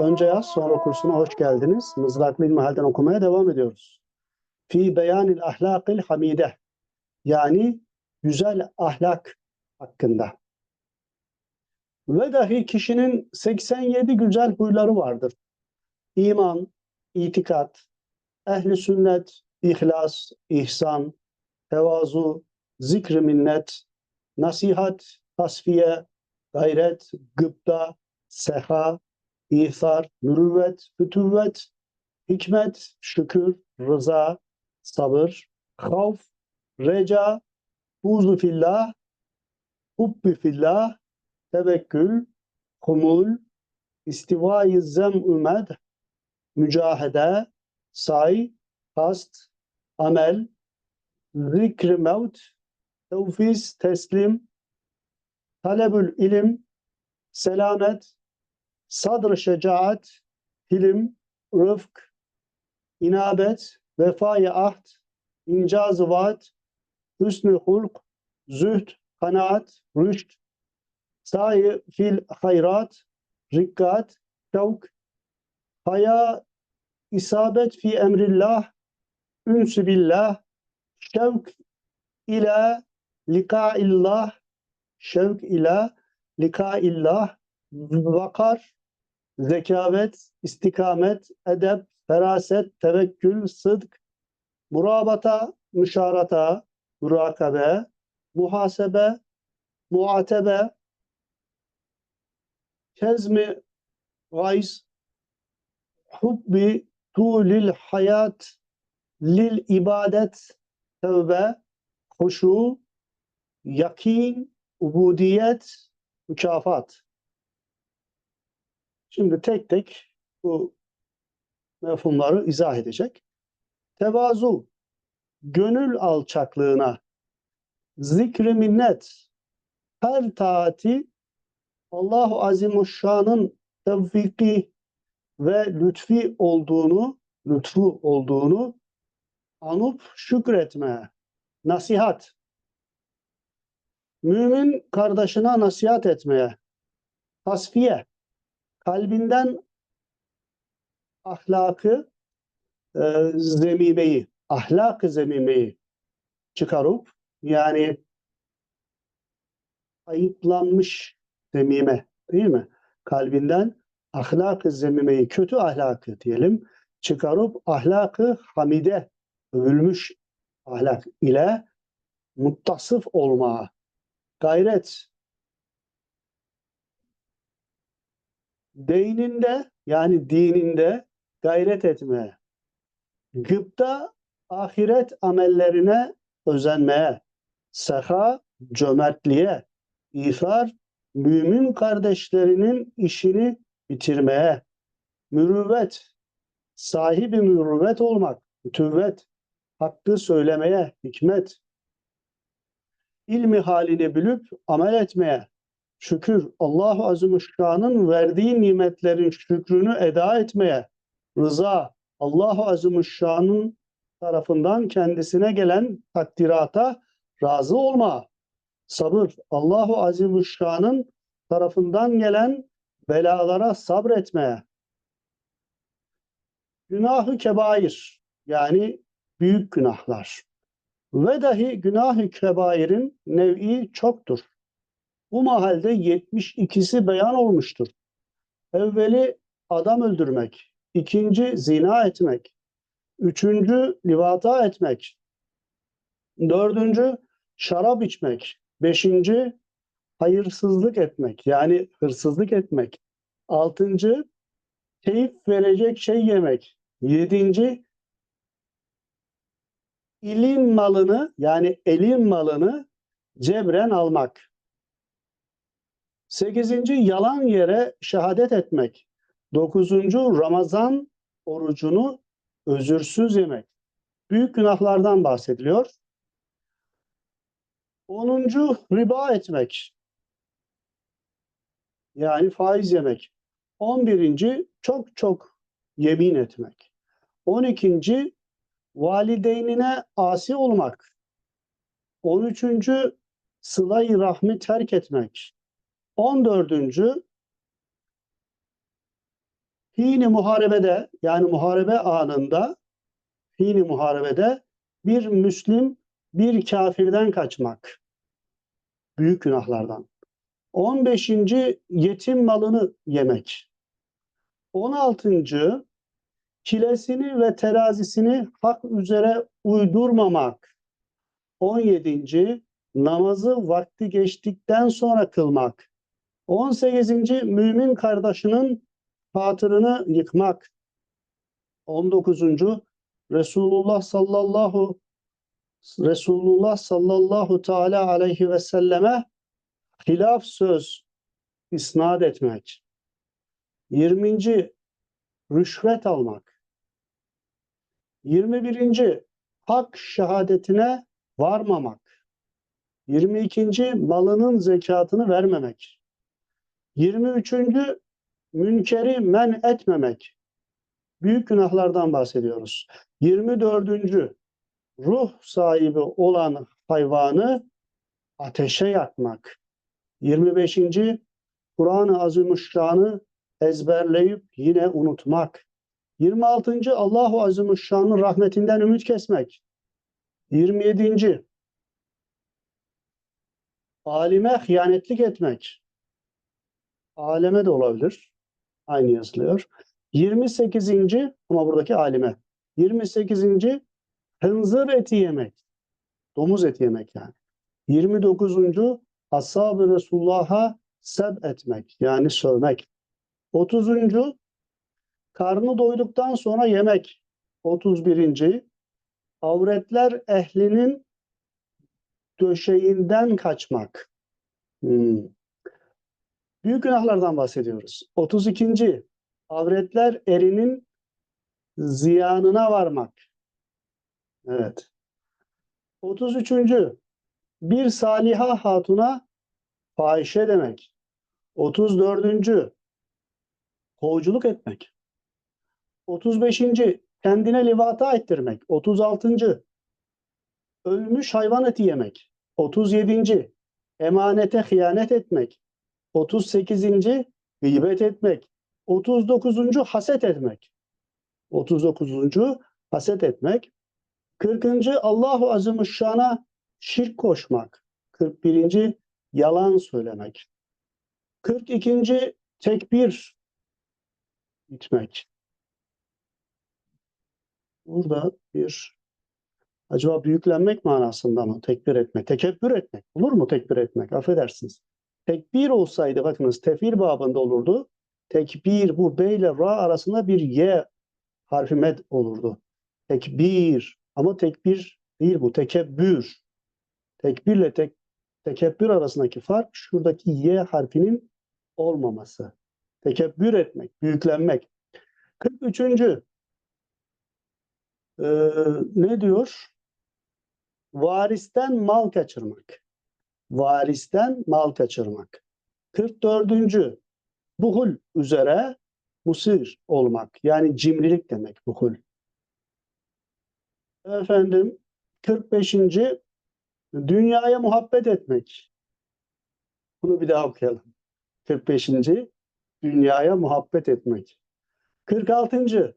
Önce yaz sonra kursuna hoş geldiniz. Mızraklı İlmihal'den okumaya devam ediyoruz. Fi beyanil ahlakil hamide. Yani güzel ahlak hakkında. Ve dahi kişinin 87 güzel huyları vardır. İman, itikat, ehli sünnet, ihlas, ihsan, tevazu, zikr minnet, nasihat, tasfiye, gayret, gıpta, seha, İhsar, mürüvvet, fütüvvet, hikmet, şükür, rıza, sabır, havf, reca, huzu fillah, hubbi fillah, tevekkül, humul, istivayı zem'ü mücahede, say, kast, amel, zikr mevt, tevfiz, teslim, talebül ilim, selamet, sadr şecaat, hilim, rıfk, inabet, vefai ahd, incaz vaat, hüsnü hulk, zühd, kanaat, rüşt, sahi fil hayrat, rikkat, şevk, haya, isabet fi emrillah, ünsü billah, şevk ila likaillah, şevk ila likaillah, vakar, zekavet, istikamet, edep, feraset, tevekkül, sıdk, murabata, müşarata, murakabe, muhasebe, muatebe, kezmi, gayz, hubbi, tulil hayat, lil ibadet, tevbe, huşu, yakin, ubudiyet, mükafat. Şimdi tek tek bu mefhumları izah edecek. Tevazu, gönül alçaklığına, zikri minnet, her taati Allahu Azimuşşan'ın tevfiki ve lütfi olduğunu, lütfu olduğunu anıp şükretme, nasihat, mümin kardeşine nasihat etmeye, tasfiye, kalbinden ahlakı e, zemimeyi, ahlak-ı zemimeyi çıkarıp yani ayıplanmış zemime değil mi? Kalbinden ahlak-ı zemimeyi, kötü ahlakı diyelim çıkarıp ahlakı hamide, övülmüş ahlak ile muttasıf olmaya gayret Dininde yani dininde gayret etmeye, gıpta ahiret amellerine özenmeye, seha cömertliğe, ifar mümin kardeşlerinin işini bitirmeye, mürüvvet, sahibi mürüvvet olmak, mütüvvet, hakkı söylemeye, hikmet, ilmi halini bilip amel etmeye, şükür, Allahu Azimüşşan'ın verdiği nimetlerin şükrünü eda etmeye, rıza, Allahu Azimüşşan'ın tarafından kendisine gelen takdirata razı olma, sabır, Allahu Azimüşşan'ın tarafından gelen belalara sabretmeye, günahı kebair yani büyük günahlar ve dahi günahı kebairin nev'i çoktur. Bu mahalde 72'si beyan olmuştur. Evveli adam öldürmek, ikinci zina etmek, üçüncü livata etmek, dördüncü şarap içmek, beşinci hayırsızlık etmek yani hırsızlık etmek, altıncı keyif verecek şey yemek, yedinci ilim malını yani elin malını cebren almak. Sekizinci yalan yere şehadet etmek. Dokuzuncu Ramazan orucunu özürsüz yemek. Büyük günahlardan bahsediliyor. Onuncu riba etmek. Yani faiz yemek. On birinci çok çok yemin etmek. On ikinci valideynine asi olmak. On üçüncü sıla-i rahmi terk etmek. 14. Hini muharebede yani muharebe anında hini muharebede bir Müslim bir kafirden kaçmak. Büyük günahlardan. 15. yetim malını yemek. 16. kilesini ve terazisini hak üzere uydurmamak. 17. namazı vakti geçtikten sonra kılmak. 18. mümin kardeşinin hatırını yıkmak. 19. Resulullah sallallahu Resulullah sallallahu teala aleyhi ve selleme hilaf söz isnat etmek. 20. rüşvet almak. 21. hak şehadetine varmamak. 22. malının zekatını vermemek. 23. münkeri men etmemek. Büyük günahlardan bahsediyoruz. 24. ruh sahibi olan hayvanı ateşe yakmak. 25. Kur'an-ı Azimüşşan'ı ezberleyip yine unutmak. 26. Allahu Azimüşşan'ın rahmetinden ümit kesmek. 27. Alime hıyanetlik etmek. Aleme de olabilir. Aynı yazılıyor. 28. ama buradaki alime. 28. hınzır eti yemek. Domuz eti yemek yani. 29. Ashab-ı Resulullah'a seb etmek yani sövmek. 30. karnı doyduktan sonra yemek. 31. avretler ehlinin döşeğinden kaçmak. Hmm. Büyük günahlardan bahsediyoruz. 32. avretler erinin ziyanına varmak. Evet. 33. bir saliha hatuna fahişe demek. 34. kovuculuk etmek. 35. kendine livata ettirmek. 36. ölmüş hayvan eti yemek. 37. emanete hıyanet etmek. 38. gıybet etmek. 39. haset etmek. 39. haset etmek. 40. Allahu Azimüşşan'a şirk koşmak. 41. yalan söylemek. 42. tekbir gitmek. Burada bir acaba büyüklenmek manasında mı? Tekbir etmek, tekebbür etmek. Olur mu tekbir etmek? Affedersiniz. Tekbir olsaydı bakınız tefil babında olurdu. Tekbir bu B ile Ra arasında bir Y harfi med olurdu. Tekbir. Ama tekbir değil bu. Tekebbür. Tekbirle tek, tekebbür arasındaki fark şuradaki Y harfinin olmaması. Tekebbür etmek, büyüklenmek. 43. Ee, ne diyor? Varisten mal kaçırmak. Varisten mal kaçırmak. 44. Buhul üzere musir olmak. Yani cimrilik demek buhul. Efendim 45. Dünyaya muhabbet etmek. Bunu bir daha okuyalım. 45. Dünyaya muhabbet etmek. 46.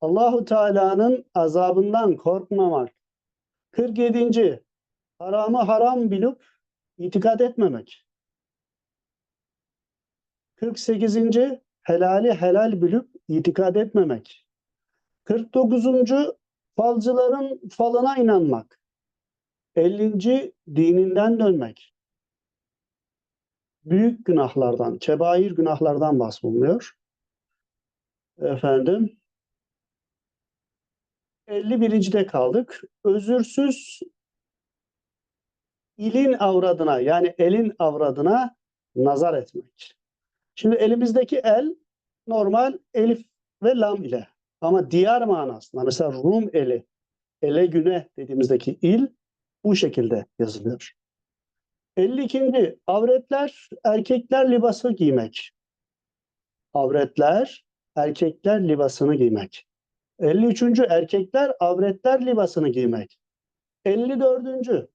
Allahu Teala'nın azabından korkmamak. 47. Haramı haram bilip itikad etmemek. 48. Helali helal bilip itikad etmemek. 49. Falcıların falına inanmak. 50. Dininden dönmek. Büyük günahlardan, kebair günahlardan bahsediliyor. Efendim, 51. kaldık. Özürsüz ilin avradına yani elin avradına nazar etmek. Şimdi elimizdeki el normal elif ve lam ile ama diğer manasında mesela Rum eli, ele güne dediğimizdeki il bu şekilde yazılıyor. 52. Avretler erkekler libası giymek. Avretler erkekler libasını giymek. 53. erkekler avretler libasını giymek. 54.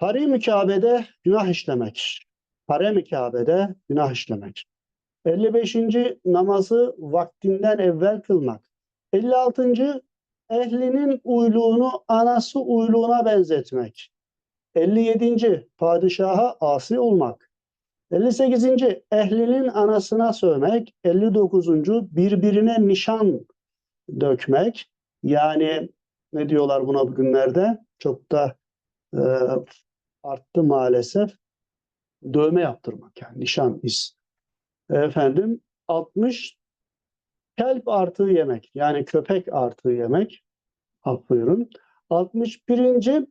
Harim-i Kabe'de günah işlemek. Harem-i Kabe'de günah işlemek. 55. namazı vaktinden evvel kılmak. 56. ehlinin uyluğunu anası uyluğuna benzetmek. 57. padişaha asi olmak. 58. ehlinin anasına sövmek. 59. birbirine nişan dökmek. Yani ne diyorlar buna bugünlerde? Çok da e, arttı maalesef. Dövme yaptırmak yani nişan iz. Efendim 60 kelp artığı yemek yani köpek artığı yemek. Af buyurun. 61.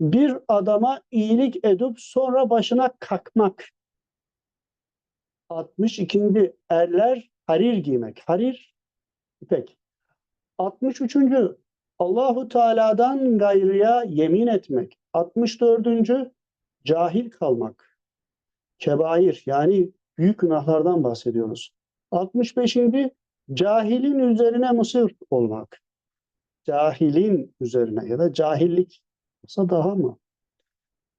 bir adama iyilik edip sonra başına kakmak. 62. erler harir giymek. Harir ipek. 63. Allahu Teala'dan gayrıya yemin etmek. 64. cahil kalmak. Kebair yani büyük günahlardan bahsediyoruz. 65. cahilin üzerine mısır olmak. Cahilin üzerine ya da cahillik olsa daha mı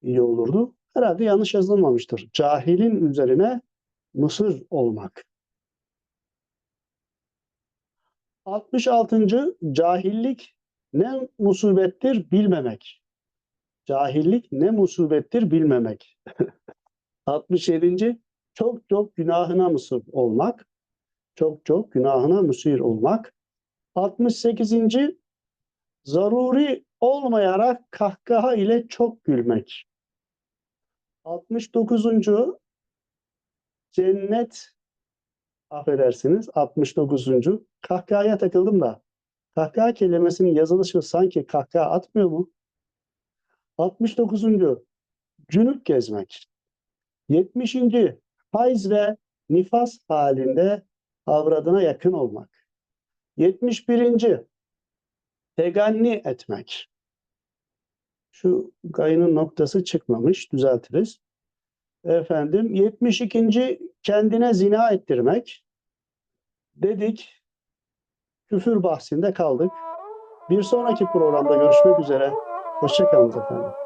iyi olurdu? Herhalde yanlış yazılmamıştır. Cahilin üzerine mısır olmak. 66. cahillik ne musibettir bilmemek. Cahillik ne musibettir bilmemek. 67. Çok çok günahına mısır olmak. Çok çok günahına müsir olmak. 68. Zaruri olmayarak kahkaha ile çok gülmek. 69. Cennet affedersiniz 69. Kahkahaya takıldım da kahkaha kelimesinin yazılışı sanki kahkaha atmıyor mu? 69. Cünüp gezmek. 70. Faiz ve nifas halinde avradına yakın olmak. 71. Teganni etmek. Şu gayının noktası çıkmamış. Düzeltiriz. Efendim 72. kendine zina ettirmek. Dedik. Küfür bahsinde kaldık. Bir sonraki programda görüşmek üzere. Hoşçakalın efendim.